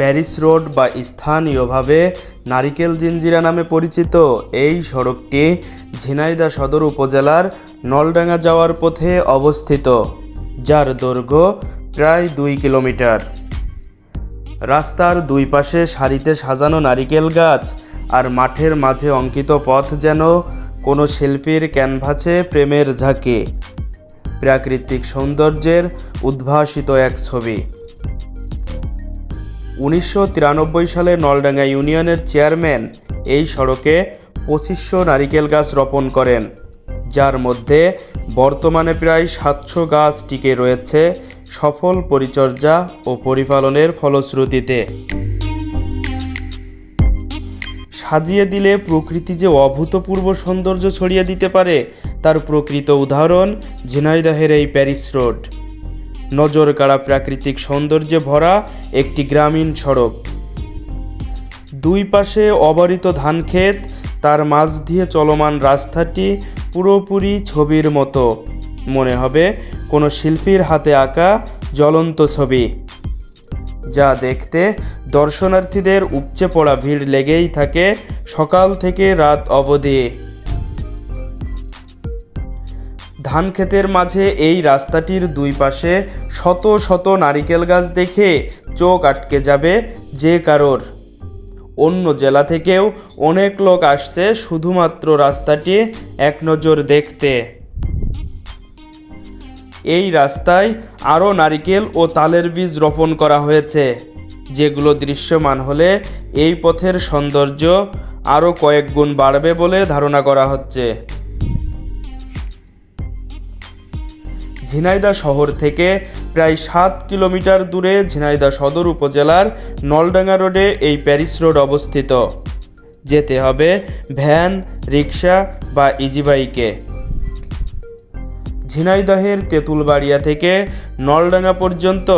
Paris road বা স্থানীয়ভাবে নারিকেল জিঞ্জিরা নামে পরিচিত। এই সড়কটি ঝিনাইদা সদর উপজেলার নলডাঙ্গা যাওয়ার পথে অবস্থিত, যার দৈর্ঘ্য প্রায় দুই কিলোমিটার। রাস্তার দুই পাশে সারিতে সাজানো নারিকেল গাছ আর মাঠের মাঝে অঙ্কিত পথ যেন কোনো শিল্পীর ক্যানভাসে প্রেমের ঝাঁকে। প্রাকৃতিক সৌন্দর্যের উদ্ভাসিত এক ছবি। উনিশশো তিরানব্বই সালে নলডাঙ্গা ইউনিয়নের চেয়ারম্যান এই সড়কে পঁচিশশো নারিকেল গাছ রোপণ করেন, যার মধ্যে বর্তমানে প্রায় সাতশো গাছ টিকে রয়েছে সফল পরিচর্যা ও পরিপালনের ফলশ্রুতিতে। সাজিয়ে দিলে প্রকৃতি যে অভূতপূর্ব সৌন্দর্য ছড়িয়ে দিতে পারে, তার প্রকৃত উদাহরণ ঝিনাইদহের এই প্যারিস রোড। নজর কাড়া প্রাকৃতিক সৌন্দর্যে ভরা একটি গ্রামীণ সড়ক। দুই পাশে অবারিত ধানক্ষেত তার মাঝ দিয়ে চলমান রাস্তাটি পুরোপুরি ছবির মতো। মনে হবে, কোনো শিল্পীর হাতে আঁকা জ্বলন্ত ছবি। যা দেখতে দর্শনার্থীদের উপচে পড়া ভিড় লেগেই থাকে সকাল থেকে রাত অবধি। ধান ক্ষেতের মাঝে এই রাস্তাটির দুই পাশে শত শত নারিকেল গাছ দেখে চোখ আটকে যাবে যে কারোর। অন্য জেলা থেকেও অনেক লোক আসছে শুধুমাত্র রাস্তাটি এক নজর দেখতে। এই রাস্তায় আরও নারিকেল ও তালের বীজ রোপণ করা হয়েছে। যেগুলো দৃশ্যমান হলে এই পথের সৌন্দর্য আরও কয়েক গুণ বাড়বে বলে ধারণা করা হচ্ছে। ঝিনাইদহ শহর থেকে প্রায় সাত কিলোমিটার দূরে ঝিনাইদা সদর উপজেলার নলডাঙ্গা রোডে এই প্যারিস রোড অবস্থিত। যেতে হবে ভ্যান রিক্সা বা ইজিবাইকে। ঝিনাইদহের তেঁতুলবাড়িয়া থেকে নলডাঙ্গা পর্যন্ত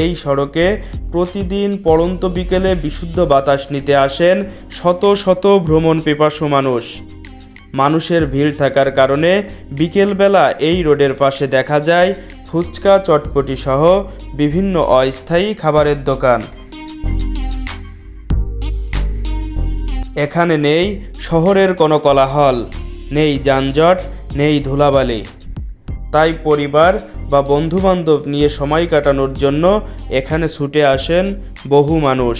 এই সড়কে প্রতিদিন পড়ন্ত বিকেলে বিশুদ্ধ বাতাস নিতে আসেন শত শত ভ্রমণ পিপাসু মানুষ। মানুষের ভিড় থাকার কারণে বিকেলবেলা এই রোডের পাশে দেখা যায় ফুচকা, চটপটি সহ বিভিন্ন অস্থায়ী খাবারের দোকান। এখানে নেই শহরের কোনো কোলাহল, নেই যানজট, নেই ধুলাবালি। তাই পরিবার বা বন্ধুবান্ধব নিয়ে সময় কাটানোর জন্য এখানে ছুটে আসেন বহু মানুষ।